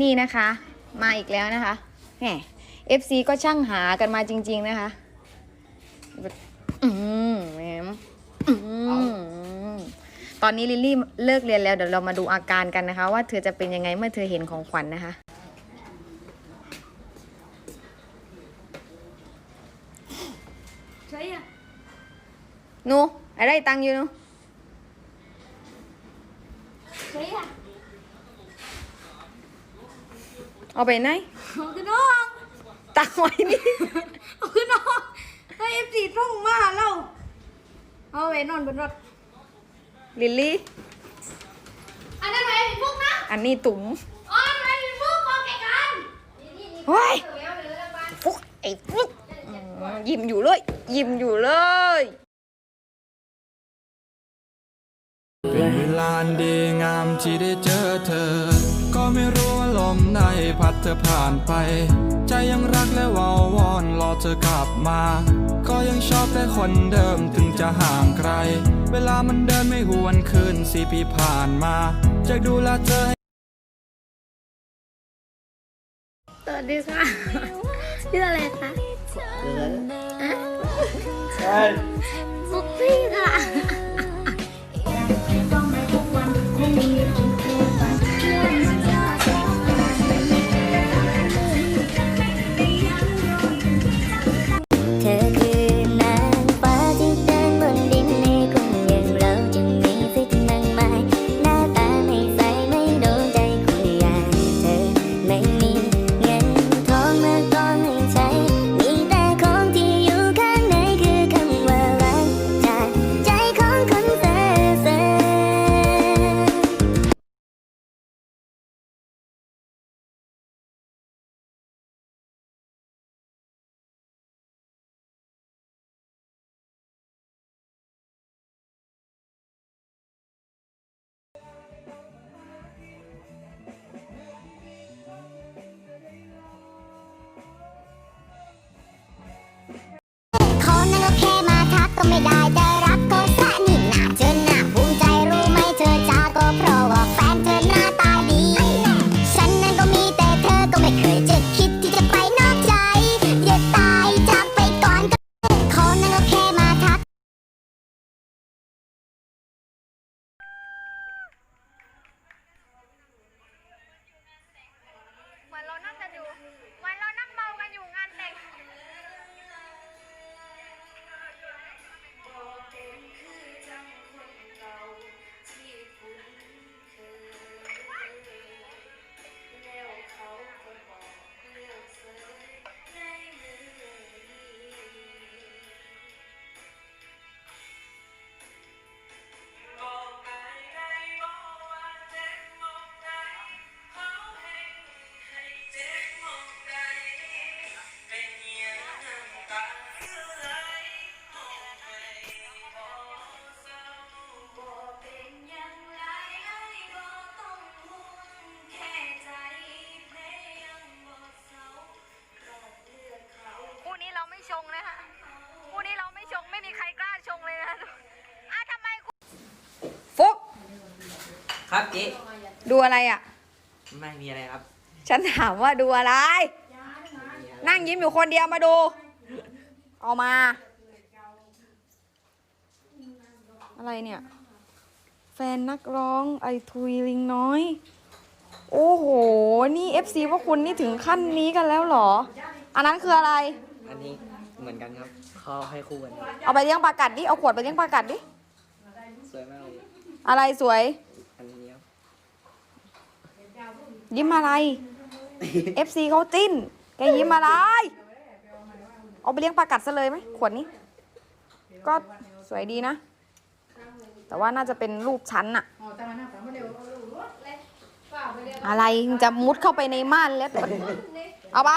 นี่นะคะ มาอีกแล้วนะคะแหม FC ก็ช่างหากันมาจริง ๆ นะคะอืมแหมอืมตอนนี้ลิลลี่เลิกเรียนแล้วเดี๋ยวเรามาดูอาการกันนะคะ ว่าเธอจะเป็นยังไงเมื่อเธอเห็นของขวัญนะคะ ใช่อะหนูอะไรตังค์อยู่หนูใช่อะ เอาไปไหนเอาขึ้นน้องตังค์ไว้นี่เอาขึ้นน้องถ้าเอฟซีต้องมาเราเอาไว้นอนบนรถลิลลี่ อันนั้นไว้เป็นพวกนะอันนี้ตุ๋มอ๋อไว้เป็นพวกของแกกันเฮ้ยฟุกไอ้ฟุกอืมยิ้มอยู่เลย ยิ้มอยู่เลยเป็นเวลาอันดีงามที่ได้เจอเธอ ก็ไม่รู้ว่าลมในพัดเธอผ่านไป ใจยังรักและวาววอนรอเธอกลับมา ก็ยังชอบแต่คนเดิมถึงจะห่างไกล เวลามันเดินไม่หวนคืนสี่ปีผ่านมาจะดูแลเธอให้สวัสดีค่ะชื่ออะไรคะฟุกซี่ค่ะ ครับเจ๊ดูอะไรอะ ไม่มีอะไรครับฉันถามว่าดูอะไร นั่งยิ้มอยู่คนเดียวมาดู เอามา อะไรเนี่ย แฟนนักร้องไอทุยลิงน้อย โอ้โห นี่ FC ว่าคุณนี่ถึงขั้นนี้กันแล้วเหรอ อันนั้นคืออะไร อันนี้เหมือนกันครับเขาให้คู่กันครับเอาไปเลี้ยงปลากัดดิ เอาขวดไปเลี้ยงปลากัดดิ สวยมากเลยอะไรสวย อันนี้ครับ ยิ้มอะไร FC เขาจิ้น แกยิ้มอะไร เอาไปเลี้ยงปลากัดซะเลยไหมขวดนี้ ก็สวยดีนะ แต่ว่าน่าจะเป็นรูปชั้นอะอะไรจะมุดเข้าไปในม่านแล้ว เอาไป